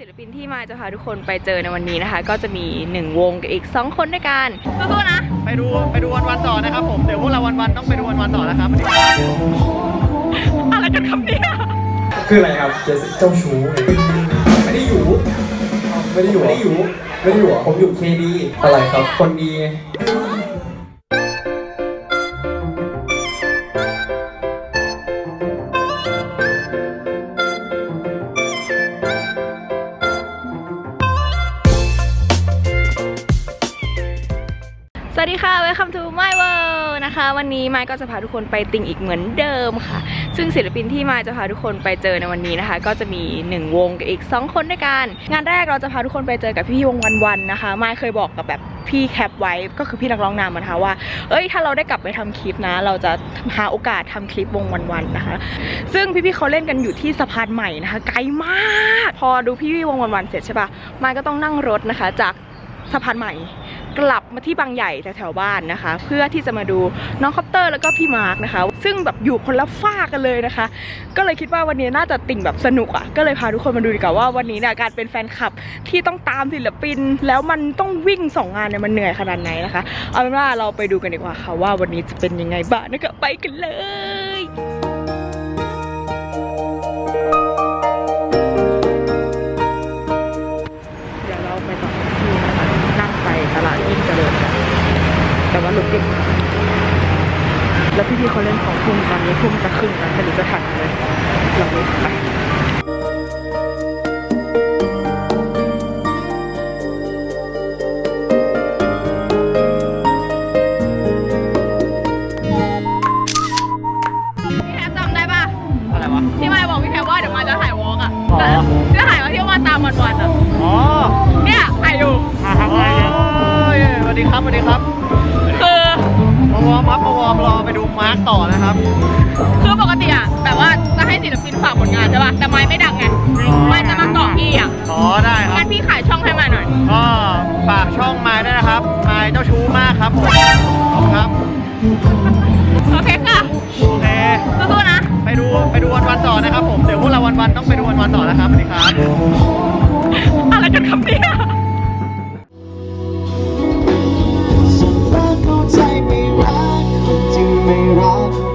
ศิลปินที่มาจะพาทุกคนไปเจอในวันนี้นะคะ ก็จะมีหนึ่งวงกับอีก 2 คนด้วยกันสู้ๆนะ ไปดูไปดูวันวันๆต่อนะครับผม เดี๋ยวพวกเราวันวันๆต้องไปดูวันวันๆต่อนะครับวันนี้อะไรกันครับเนี่ย คืออะไรครับเจสเจ้าชู้ไงไม่ได้อยู่ไม่ได้อยู่ไม่ได้อยู่ไม่ได้อยู่อะผมอยู่เคดีอะไรครับ คนดี วันนี้ไมค์ก็จะพาทุกคนไปติงอีกเหมือนเดิมค่ะ ซึ่งศิลปินที่ไมค์จะพาทุกคนไปเจอในวันนี้นะคะ ก็จะมีหนึ่งวงกับอีก 2 คนด้วยกัน งานแรกเราจะพาทุกคนไปเจอกับพี่วงวันวันๆนะคะไมค์เคยบอกกับแบบพี่แคปไว้ก็คือพี่นักร้องนำนะคะว่า เอ้ยถ้าเราได้กลับไปทำคลิปนะ เราจะหาโอกาสทำคลิปวงวันวันๆนะคะ ซึ่งพี่ๆเขาเล่นกันอยู่ที่สะพานใหม่นะคะ ไกลมาก พอดูพี่วงวันวันๆเสร็จใช่ปะไมค์ก็ต้องนั่งรถนะคะ จาก สะพานใหม่กลับมาที่บางใหญ่แถวๆบ้านนะคะ เพื่อที่จะมาดูน้องคอปเตอร์แล้วก็พี่มาร์กนะคะ ซึ่งแบบอยู่คนละฝ้ากันเลยนะคะ ก็เลยคิดว่าวันนี้น่าจะติ่งแบบสนุกอะ่ะก็เลยพาทุกคนมาดูดีกว่าว่าวันนี้เนี่ยการเป็นแฟนคลับที่ต้องตามศิลปิน แล้วมันต้องวิ่งสองงานเนี่ยมันเหนื่อยขนาดไหนนะคะเอาเป็นว่าเราไปดูกันดีกว่าค่ะว่าวันนี้จะเป็นยังไงบ้างนะคะไปกันเลย แต่ว่ารถติดมากแล้วพี่ๆเขาเล่นของทุ่มตอนนี้ทุ่มจะครึ่งแล้วไม่รู้จะทันไหมเราไปไปพี่แคปจำได้ปะอะไรวะที่มายบอกพี่แคปว่าเดี๋ยวมาจะถ่ายวอล์กอะอ๋อจะถ่ายว่าที่ว่าตามวันวันๆอะอ๋อเนี่ยถ่ายอยู่โอ้ยสวัสดีครับสวัสดีครับคือมาวอร์มครับมาวอร์มรอไปดูมาร์กต่อนะครับ คือปกติอะแบบว่าจะให้ศิลปินฝากผลงานใช่ป่ะแต่ไม้ไม่ดังไงไม้จะมาเกาะพี่อะอ๋อได้ครังั้บนพี่ขายช่องให้มาหน่อย ก็ฝากช่องไม้ด้วยนะครับไม้เจ้าชู้มากครับผมขอบคุณครับโอเคค่ะโอเคสู้ๆนะ ไปดูไปดูวันวันๆต่อนะครับผมเดี๋ยวพวกเราวันวันๆต้องไปดูวันวันๆต่อนะครับสวัสดีครับ อะไรกันครับเนี่ย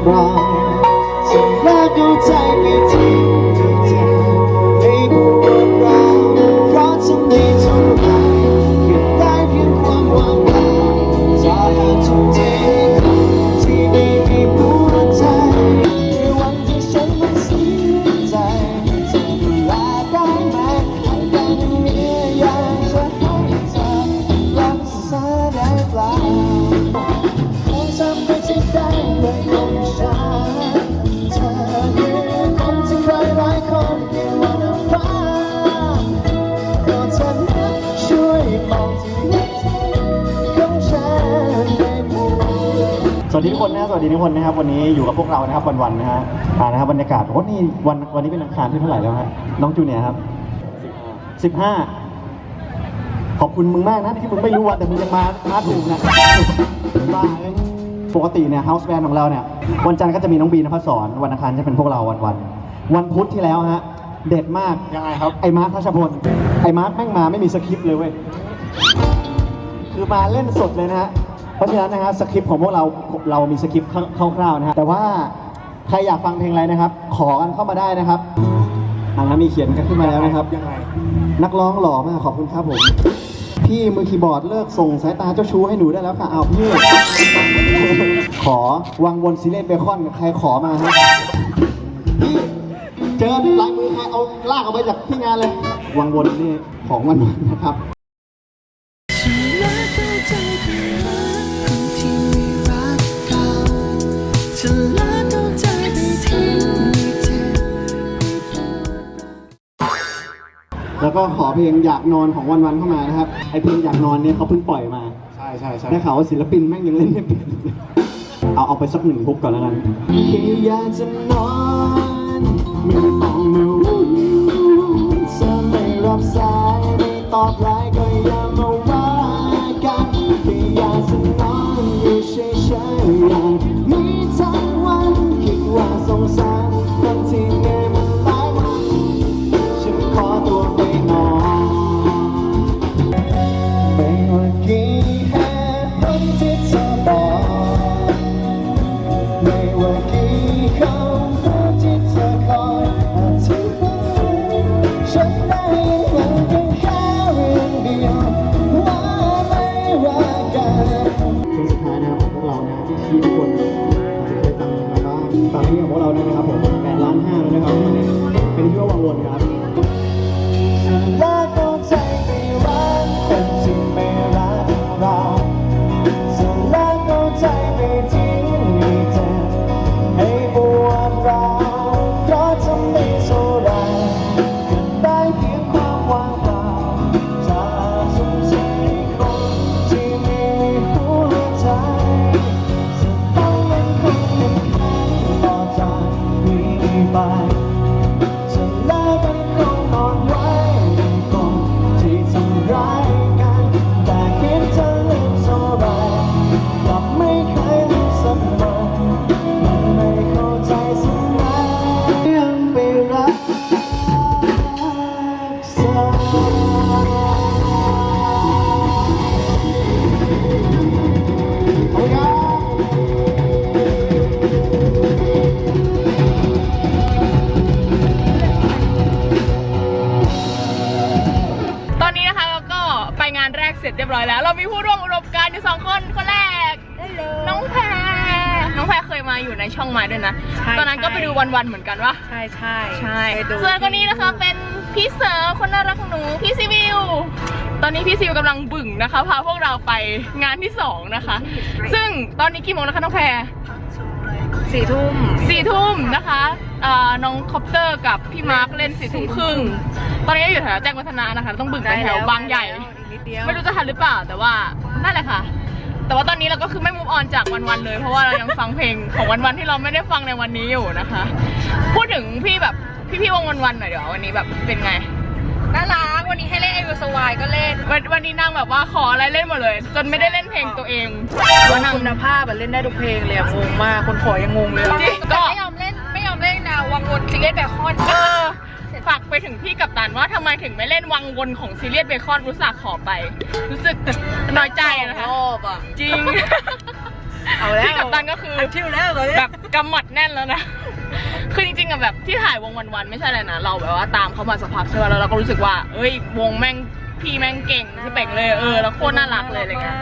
รั ดีทุกคนนะสวัสดีทุกคนนะครับวันนี้อยู่กับพวกเรานะครับวันๆนะฮะอ่านะครับบรรยากาศโอ้นี่วันวันนี้เป็นอังคารที่เท่าไหร่แล้วฮะน้องจูเนียร์ครับสิบห้าขอบคุณมึงมากนะที่มึงไม่รู้วันแต่มึงยังมามาถูกนะบ้าเอ้ยปกติเนี่ยเฮาส์แบนของเราเนี่ยวันจันทร์ก็จะมีน้องบีนภัสสอนวันอังคารจะเป็นพวกเราวันวันๆวันพุธที่แล้วฮะเด็ดมากยังไงครับไอ้มาร์คทัชพลไอ้มาร์คแม่งมาไม่มีสคริปต์เลยเว้ยคือมาเล่นสดเลยนะฮะ เพราะฉะนั้นนะฮะสคริปต์ของพวกเราเรามีสคริปต์คร่าวๆนะฮะแต่ว่าใครอยากฟังเพลงอะไรนะครับ ขอกันเข้ามาได้นะครับอ่านะมีเขียนกันขึ้นมาแล้วนะครับ ยังไง นักร้องหล่อมากขอบคุณครับผม พี่มือคีย์บอร์ดเลิกส่งสายตาเจ้าชู้ให้หนูได้แล้วค่ะเอาพี่ ขอวังวนซิเลนเบคอนใครขอมาฮะพี่เจอลายมือใครเอาลากออกไปจากที่งานเลย วังวนนี่ของวันวันนะครับ ก็ขอเพลงอยากนอนของวันวันๆเข้ามานะครับไอเพลงอยากนอนเนี่ยเขาเพิ่งปล่อยมาใช่ใช่ใช่ได้ข่าวว่าศิลปินแม่งยังเล่นไม่เป็นเอาเอาไปสักหนึ่งฮุกก่อนแล้วกันแค่อยากจะนอนไม่ต้องมาวุ่นเธอไม่รับสายไม่ตอบไล may we keep on วันๆเหมือนกันวะใช่ใช่ใช่ส่วนคนนี้นะคะเป็นพี่เสือคนน่ารักของหนูพี่ซิวิวตอนนี้พี่ซิวกำลังบึ่งนะคะพาพวกเราไปงานที่สองนะคะ ซึ่งตอนนี้กี่โมงนะคะน้องแพรสี่ทุ่มสี่ทุ่มนะคะอ่าน้องคอปเตอร์กับพี่มาร์คเล่นสี่ทุ่มครึ่งตอนนี้อยู่แถวแจ้งวัฒนะนะคะ ต้องบึ่งไปแถวบางใหญ่อีกนิดเดียวไม่รู้จะทันหรือเปล่าแต่ว่านั่นแหละค่ะ แต่ว่าตอนนี้เราก็คือไม่มูฟออนจากวันๆเลย เพราะว่าเรายังฟังเพลงของวันๆที่เราไม่ได้ฟังในวันนี้อยู่นะคะ พูดถึงพี่แบบพี่ๆวงวันๆหน่อยเดี๋ยววันนี้แบบเป็นไงน่ารักวันนี้ให้เล่นไอวิวสวายก็เล่นวันวันนี้นางแบบว่าขออะไรเล่นหมดเลย จนไม่ได้เล่นเพลงตัวเองว่าคุณภาพแบบเล่นได้ทุกเพลงเลยอะงงมากคนขอยังงงเลยจริงก็ไม่ยอมเล่นไม่ยอมเล่นนะวังวนซิงเกิลแบบคอนเออ ฝากไปถึงพี่กับตันว่าทำไมถึงไม่เล่นวังวนของซีเรียสเบคอนรู้สึกขอไป รู้สึกน้อยใจนะคะ รอบอะจริง เอาแล้วพี่กับตันก็คือชิวแล้วตอนนี้แบบกำหมัดแน่นแล้วนะ คือจริงๆอะแบบที่ถ่ายวงวันๆไม่ใช่อะไรนะ เราแบบว่าตามเขามาสักพักใช่ไหมแล้วเราก็รู้สึกว่า เอ้ยวงแม่งพี่แม่งเก่งที่เป่งเลยเออแล้วโคตรน่ารักเลยอะไรเงี้ย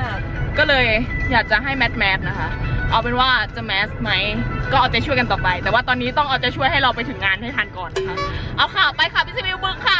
ก็เลยอยากจะให้แมทแมทนะคะ เอาเป็นว่าจะแมสไหมก็เอาใจช่วยกันต่อไป แต่ว่าตอนนี้ต้องเอาใจช่วยให้เราไปถึงงานให้ทันก่อนนะคะเอาค่ะไปค่ะพี่ซิวิวบึกค่ะ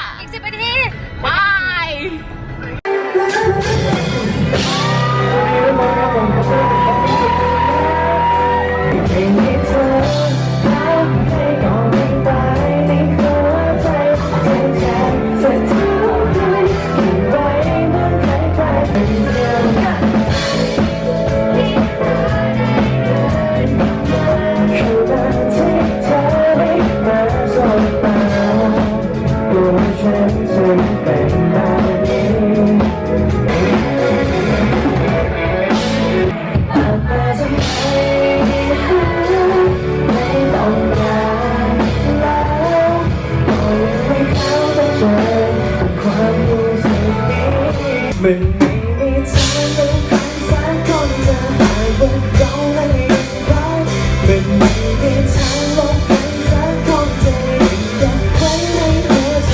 มันไม่มีทางเป็นใครสักคนจะหายไปเราและยังรักมันไม่มีทางลบใครสักคนจะยังเก็บไว้ในหัวใจ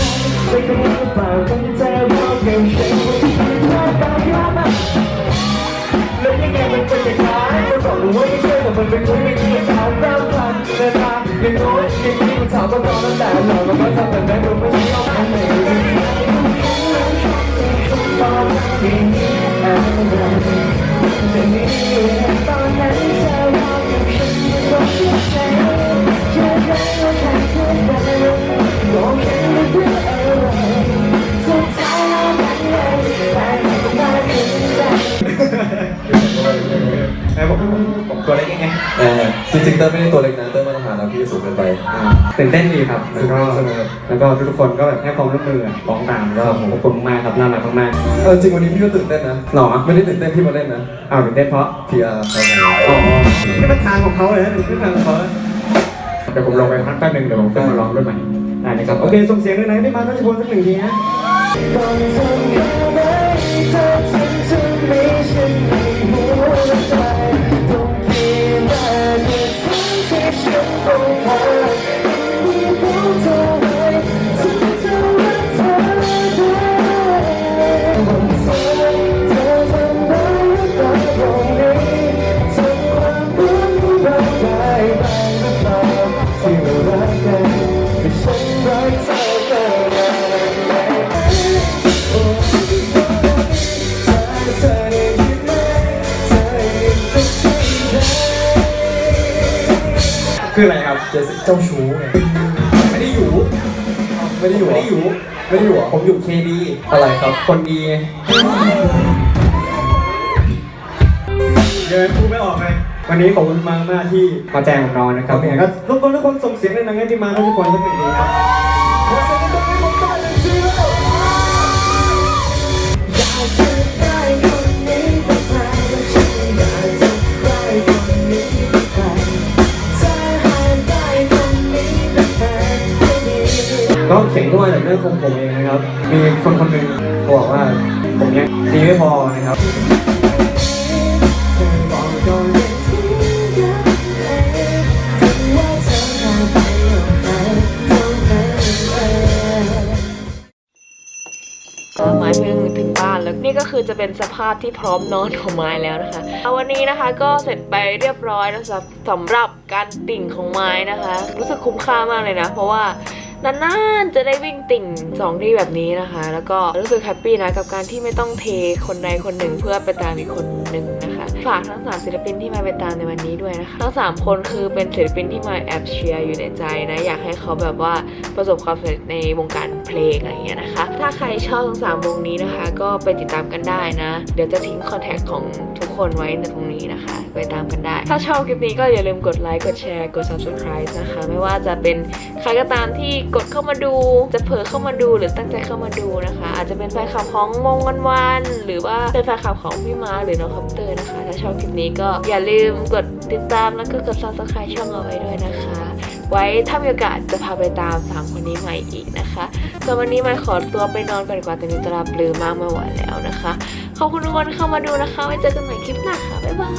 เป็นหรือเปล่าคนเธอบกับฉันว่าที่เป็นรักกันครับแล้วยังไงมันเป็นอย่างไรก็บอกรู้ว่าไม่ใช่แต่มันเป็นคนไม่ดีทางเริ่มพันเวลายังรู้ยังที่มันถามมาตอนนั้นแต่เราก็ทำแบบนั้นดูไม่ใช่เอาอันไหน ตัวเล็กยังไงเออจริงๆเต้ยไม่ได้ตัวเล็กนะเต้ยมาตรฐานแล้วพี่สูงเกินไป ตื่นเต้นดีครับ แล้วก็สนุก แล้วก็ทุกคนก็แบบให้ความร่วมมือร้องตามก็ขอบคุณมากครับน่ารักมากเออจริงวันนี้พี่ก็ตื่นเต้นนะๆหรอไม่ได้ตื่นเต้นที่มาเล่นนะอ้าวตื่นเต้นเพราะพีอาร์เขาไงอ๋อนี่เป็นทางของเขาเลยนะนี่เป็นทางของเขาเดี๋ยวผมลงไปพักแป๊บนึงเดี๋ยวผมขึ้นมาร้องด้วยใหม่ได้นะครับโอเคส่งเสียงด้วยนะให้พี่มาร์คทัชพลสักหนึ่งทีนะ จสเจ้าชู้ไงไม่ได้อยู่ ไม่ได้อยู่ไม่ได้อยู่ไม่ได้อยู่เหรอผมอยู่เคดีอะไรครับ คนดีเดินพูดไม่ออกเลยวันนี้ขอบคุณมากมากๆที่มาแจ้งผมนอนนะครับเนี่ยก็รบกวนทุกคนส่งเสียงดังๆให้ที่มาทุกคนสักหนึ่งทีครับขอเสียงดังๆให้ผมหน่อยหนึ่งทีแล้ว เขียนขึ้นมาจากเรื่องของผมเองนะครับ มีคนคนหนึ่งเขาบอกว่าผมยังดีไม่พอนะครับไม้เพิ่งถึงบ้านแล้วนี่ก็คือจะเป็นสภาพที่พร้อมนอนของไม้แล้วนะคะเอาวันนี้นะคะก็เสร็จไปเรียบร้อยแล้วสำหรับสำหรับการติ่งของไม้นะคะ รู้สึกคุ้มค่ามากเลยนะ เพราะว่า นานๆจะได้วิ่งติ่งสองที่แบบนี้นะคะ แล้วก็รู้สึกแฮปปี้นะกับการที่ไม่ต้องเทคนใดคนหนึ่งเพื่อไปตามอีกคนหนึ่งนะคะ ฝากทั้งสามศิลปินที่มาไปตามในวันนี้ด้วยนะคะทั้งสามคนคือเป็นศิลปินที่มาแอบเชียร์อยู่ในใจนะ อยากให้เขาแบบว่าประสบความสำเร็จในวงการเพลงอะไรเงี้ยนะคะ ถ้าใครชอบทั้งสามวงนี้นะคะ ก็ไปติดตามกันได้นะ เดี๋ยวจะทิ้งคอนแทคของทุกคนไว้ในตรงนี้นะคะ ไปตามกันได้ ถ้าชอบคลิปนี้ก็อย่าลืมกดไลค์กดแชร์กด subscribe นะคะ ไม่ว่าจะเป็นใครก็ตามที่กดเข้ามาดู จะเผลอเข้ามาดูหรือตั้งใจเข้ามาดูนะคะ อาจจะเป็นแฟนคลับของมงวันวันหรือว่าเป็นแฟนคลับของพี่มาหรือน้องคอปเตอร์นะคะ ถ้าชอบคลิปนี้ก็อย่าลืมกดติดตามแล้วก็กด subscribe ช่องเอาไว้ด้วยนะคะ ไว้ถ้ามีโอกาสจะพาไปตามสามคนนี้ใหม่อีกนะคะส่วนวันนี้มาขอตัวไปนอนก่อนดีกว่าแต่นี้จะรับลืมมากม่ไหวแล้วนะคะขอบคุณทุกคนเข้ามาดูนะคะไว้เจอกันใหม่คลิปหน้าค่ะบ๊ายบา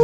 ย